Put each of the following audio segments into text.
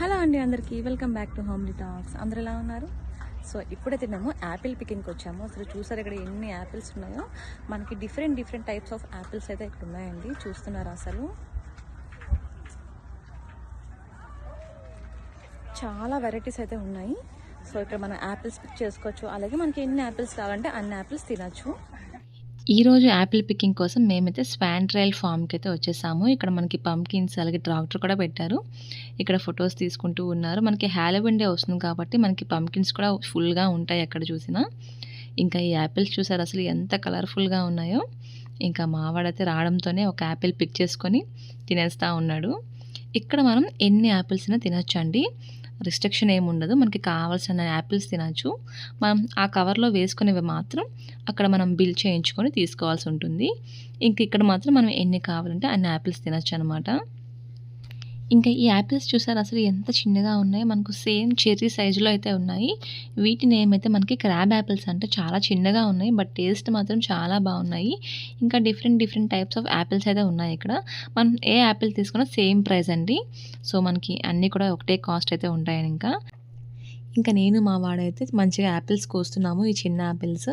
Hello అండి అందరికీ. Welcome back to homely talks అందరు ఎలా ఉన్నారు? సో ఇప్పుడైతే మేము యాపిల్ పికింగ్కి వచ్చాము. అసలు చూసారు ఇక్కడ ఎన్ని యాపిల్స్ ఉన్నాయో? మనకి different different types of apples అయితే ఇక్కడ ఉన్నాయండి. చూస్తున్నారు అసలు? చాలా వెరైటీస్ అయితే ఉన్నాయి. సో ఇక్కడ మనం యాపిల్స్ పిక్ చేసుకోవచ్చు. అలాగే మనకి ఎన్ని యాపిల్స్ కావాలంటే అన్ని యాపిల్స్ తినచ్చు. ఈరోజు యాపిల్ పికింగ్ కోసం మేమైతే స్వాన్ ట్రయల్ ఫామ్కి అయితే వచ్చేసాము. ఇక్కడ మనకి పంకిన్స్ అలాగే ట్రాక్టర్ కూడా పెట్టారు. ఇక్కడ ఫొటోస్ తీసుకుంటూ ఉన్నారు. మనకి హ్యాలోవిన్ డే వస్తుంది కాబట్టి మనకి పంకిన్స్ కూడా ఫుల్గా ఉంటాయి ఎక్కడ చూసినా. ఇంకా ఈ యాపిల్స్ చూసారు అసలు ఎంత కలర్ఫుల్గా ఉన్నాయో. ఇంకా మావాడైతే రావడంతోనే ఒక యాపిల్ పిక్ చేసుకొని తినేస్తూ ఉన్నాడు. ఇక్కడ మనం ఎన్ని యాపిల్స్ అయినా తినొచ్చండి. రిస్ట్రిక్షన్ ఏమి ఉండదు మనకి కావాల్సిన యాపిల్స్ తినచ్చు. మనం ఆ కవర్లో వేసుకునేవి మాత్రం అక్కడ మనం బిల్ చేయించుకొని తీసుకోవాల్సి ఉంటుంది. ఇంక ఇక్కడ మాత్రం మనం ఎన్ని కావాలంటే అన్ని యాపిల్స్ తినచ్చు అనమాట ఇంకా ఈ యాపిల్స్ చూసారు? అసలు ఎంత చిన్నగా ఉన్నాయి. మనకు సేమ్ చెర్రీ సైజులో అయితే ఉన్నాయి. వీటిని ఏమైతే మనకి క్రాబ్ యాపిల్స్ అంటే. చాలా చిన్నగా ఉన్నాయి. బట్ టేస్ట్ మాత్రం చాలా బాగున్నాయి. ఇంకా different different types of apples అయితే ఉన్నాయి ఇక్కడ. మనం ఏ యాపిల్ తీసుకున్నా సేమ్ ప్రైస్ అండి. సో మనకి అన్నీ కూడా ఒకటే కాస్ట్ అయితే ఉంటాయి ఇంకా. ఇంకా నేను మా వాడైతే మంచిగా యాపిల్స్ కోస్తున్నాము. ఈ చిన్న యాపిల్స్.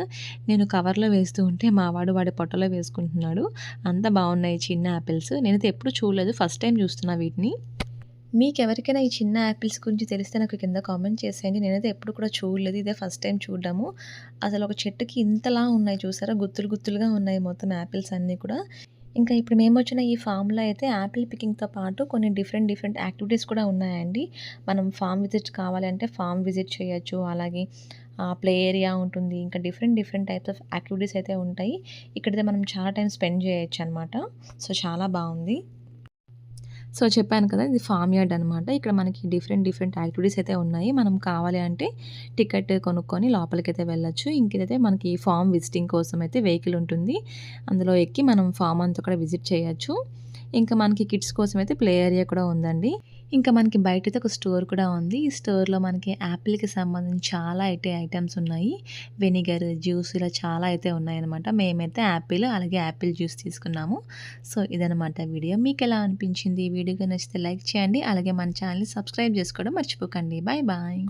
నేను కవర్లో వేస్తూ ఉంటే మా వాడు వాడి పొట్టలో వేసుకుంటున్నాడు. అంత బాగున్నాయి చిన్న యాపిల్స్. నేనైతే ఎప్పుడు చూడలేదు. ఫస్ట్ టైం చూస్తున్నా వీటిని. మీకు ఎవరికైనా ఈ చిన్న యాపిల్స్ గురించి తెలిస్తే నాకు కింద కామెంట్ చేసేయండి. నేనైతే ఎప్పుడు కూడా చూడలేదు. ఇదే ఫస్ట్ టైం చూడడము. అసలు ఒక చెట్టుకి ఇంతలా ఉన్నాయి చూసారా? గుత్తులు గుత్తులుగా ఉన్నాయి మొత్తం యాపిల్స్ అన్నీ కూడా. ఇంకా ఇప్పుడు మేము వచ్చిన ఈ ఫామ్లో అయితే యాపిల్ పికింగ్తో పాటు కొన్ని డిఫరెంట్ డిఫరెంట్ యాక్టివిటీస్ కూడా ఉన్నాయండి. మనం ఫామ్ విజిట్ కావాలంటే ఫామ్ విజిట్ చేయొచ్చు. అలాగే ప్లే ఏరియా ఉంటుంది. ఇంకా different different types of activities అయితే ఉంటాయి. ఇక్కడైతే మనం చాలా టైం స్పెండ్ చేయొచ్చు అనమాట సో చాలా బాగుంది. సో చెప్పాను కదా ఇది ఫామ్ యార్డ్ అనమాట ఇక్కడ మనకి డిఫరెంట్ డిఫరెంట్ యాక్టివిటీస్ అయితే ఉన్నాయి. మనం కావాలి అంటే టికెట్ కొనుక్కొని లోపలికి అయితే వెళ్ళొచ్చు. ఇంకైతే మనకి ఫామ్ విజిటింగ్ కోసం అయితే వెహికల్ ఉంటుంది. అందులో ఎక్కి మనం ఫామ్ అంతా కూడా విజిట్ చేయొచ్చు. ఇంకా మనకి కిడ్స్ కోసం అయితే ప్లే ఏరియా కూడా ఉందండి. ఇంకా మనకి బయట అయితే ఒక స్టోర్ కూడా ఉంది. ఈ స్టోర్లో మనకి యాపిల్కి సంబంధించి చాలా అయితే ఐటమ్స్ ఉన్నాయి. వెనిగర్ జ్యూస్ ఇలా చాలా అయితే ఉన్నాయన్నమాట. మేమైతే యాపిల్ అలాగే యాపిల్ జ్యూస్ తీసుకున్నాము. సో ఇదనమాట వీడియో. మీకు ఎలా అనిపించింది వీడియోగా వీడియో? నచ్చితే లైక్ చేయండి. అలాగే మన ఛానల్ని సబ్స్క్రైబ్ చేసుకోవడం మర్చిపోకండి. Bye bye.